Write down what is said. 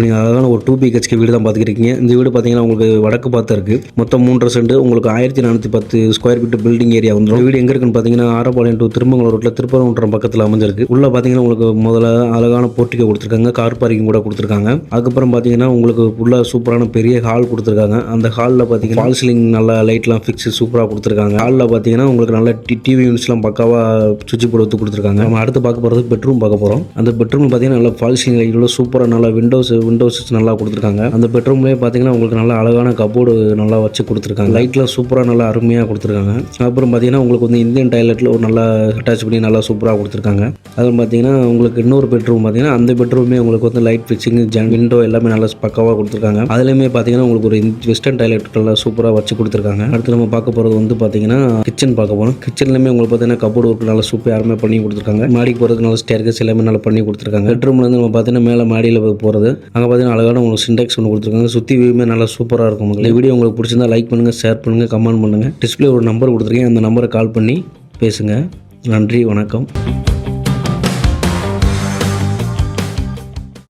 நீங்கள் அழகான ஒரு டூ பிஹெச்கே வீடு தான் பார்த்துக்கிறீங்க இந்த வீடு பார்த்தீங்கன்னா உங்களுக்கு வடக்கு பார்த்து இருக்குது மொத்தம் மூன்றரை சென்ட் உங்களுக்கு ஆயிரத்தி நானூற்றி பத்து ஸ்கொயர் ஃபீட் பில்டிங் ஏரியா வந்துடும் வீடு எங்கே இருக்குன்னு பார்த்தீங்கன்னா ஆரப்பாளையம் டு திருமங்கலம் ரோட்டில் திருப்பரங்குன்றம் பக்கத்தில் அமைஞ்சிருக்கு. உள்ள பார்த்தீங்கன்னா உங்களுக்கு முதல்ல அழகான போர்ட்டிகோ கொடுத்துருக்காங்க. கார் பார்க்கிங் கூட கொடுத்துருக்காங்க. அதுக்கப்புறம் பார்த்தீங்கன்னா உங்களுக்கு ஃபுல்லாக சூப்பரான பெரிய ஹால் கொடுத்துருக்காங்க. அந்த ஹாலில் பார்த்தீங்கன்னா ஃபால் சீலிங் நல்லா லைட்லாம் ஃபிக்ஸ் சூப்பராக கொடுத்துருக்காங்க. ஹாலில் பார்த்தீங்கன்னா உங்களுக்கு நல்ல டிவி யூனிட்ஸ்லாம் பக்காவாக சுவிட்ச் போர்டு வந்து கொடுத்துருக்காங்க. நம்ம அடுத்து பார்க்க போகிறது பெட்ரூம் பார்க்க போகிறோம் அந்த பெட்ரூம் பார்த்தீங்கன்னா நல்லா ஃபால் சீலிங் லைட்டில் சூப்பராக நல்லா விண்டோஸ் விண்டோஸ் நல்லா கொடுத்துருக்காங்க. அந்த பெட்ரூம்லேயே பார்த்தீங்கன்னா உங்களுக்கு நல்லா அழகான கபோர்டு நல்லா வச்சு கொடுத்துருக்காங்க. லைட்டில் சூப்பராக நல்லா அருமையாக கொடுத்துருக்காங்க. அப்புறம் பார்த்தீங்கன்னா உங்களுக்கு வந்து இந்தியன் டாய்லெட்டில் ஒரு நல்லா அட்டாச் பண்ணி நல்லா சூப்பராக கொடுத்துருக்காங்க. அதுவும் பார்த்தீங்கன்னா உங்களுக்கு இன்னொரு பெட்ரூம் பார்த்தீங்கன்னா அந்த பெட்ரூமே உங்களுக்கு வந்து லைட் ஃபிக்ஸிங் ஜன் விண்டோ எல்லாமே நல்லா பக்காவாக கொடுத்துருக்காங்க. அதுலேயுமே பார்த்தீங்கன்னா உங்களுக்கு ஒரு வெஸ்டர்ன் டாய்லெட் நல்லா சூப்பராக வச்சு கொடுத்துருக்காங்க. அடுத்து நம்ம பார்க்க போகிறது வந்து பார்த்தீங்கன்னா கிச்சன் பார்க்க போகிறோம் கிச்சன்லேயுமே உங்களுக்கு பார்த்தீங்கன்னா கபோர்டு ஒர்க் நல்லா சூப்பராக யாருமே பண்ணி கொடுத்துருக்காங்க. மாடிக்கு போகிறதுக்கு நல்லா ஸ்டேர்கஸ் எல்லாமே நல்லா பண்ணி கொடுத்துருக்காங்க. பெட்ரூம்லேருந்து நம்ம பார்த்தீங்கன்னா மேலே மாடியில் போகிறது அங்கே பார்த்தீங்கன்னா அழகான உங்களுக்கு சிண்டெக்ஸ் ஒன்று கொடுத்துருக்காங்க. சுற்றி வியூமே நல்லா சூப்பராக இருக்கும் இந்த வீடியோ உங்களுக்கு பிடிச்சிருந்தா லைக் பண்ணுங்கள் ஷேர் பண்ணுங்கள் கமெண்ட் பண்ணுங்கள் டிஸ்பிளே ஒரு நம்பர் கொடுத்துருக்கேன். அந்த நம்பரை கால் பண்ணி பேசுங்க. நன்றி வணக்கம்.